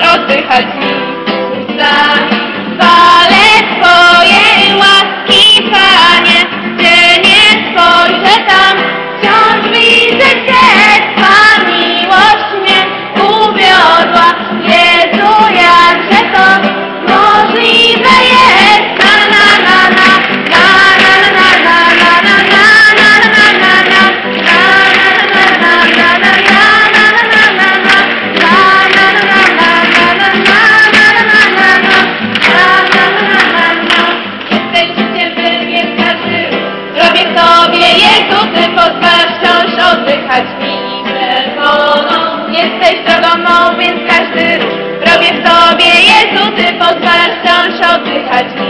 thought they had me. jesteś drogą więc każdy Robię w sobie, Jezu, Ty pozwalasz wciąż oddychać. mi